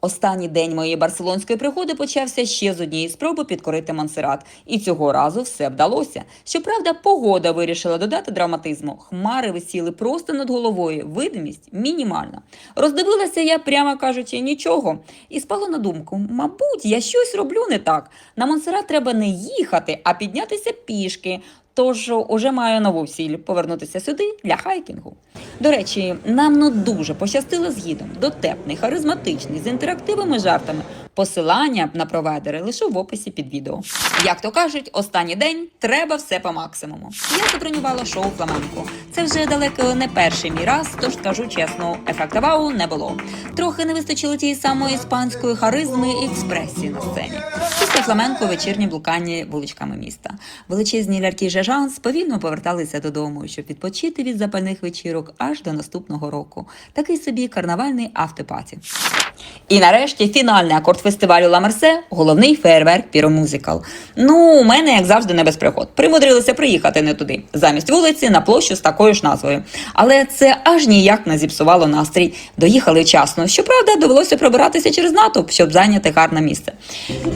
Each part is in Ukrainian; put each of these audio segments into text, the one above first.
Останній день моєї барселонської пригоди почався ще з однієї спроби підкорити Монсеррат. І цього разу все вдалося. Щоправда, погода вирішила додати драматизму. Хмари висіли просто над головою, видимість мінімальна. Роздивилася я, прямо кажучи, нічого. І спало на думку: мабуть, я щось роблю не так. На Монсеррат треба не їхати, а піднятися пішки. Тож уже маю нову ціль повернутися сюди для хайкінгу. До речі, нам ну дуже пощастило з. Дотепний, харизматичний, з інтерактивними жартами. Посилання на провайдери лише в описі під відео. Як то кажуть, останній день треба все по максимуму. Я забронювала шоу фламенко. Це вже далеко не перший мій раз, тож скажу чесно, ефекта вау не було. Трохи не вистачило тієї самої іспанської харизми і експресії на сцені. Фламенко вечірні блукання вуличками міста. Величезні лярки жажан повільно поверталися додому, щоб відпочити від запальних вечірок аж до наступного року. Такий собі карнавальний автопаті. І нарешті фінальний акорд фестивалю Ла Мерсе головний фейерверк піромузикал. Ну, у мене, як завжди, не без пригод. Примудрилися приїхати не туди, замість вулиці на площу з такою ж назвою. Але це аж ніяк не зіпсувало настрій. Доїхали вчасно. Щоправда, довелося пробиратися через натовп, щоб зайняти гарне місце.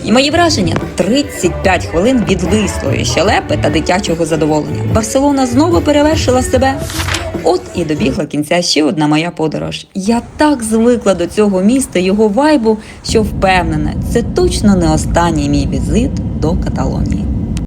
І мої враження 35 хвилин від вислої щелепи та дитячого задоволення. Барселона знову перевершила себе. От і добігла кінця ще одна моя подорож. Я так звикла до цього міста, його вайбу, що впевнена, це точно не останній мій візит до Каталонії.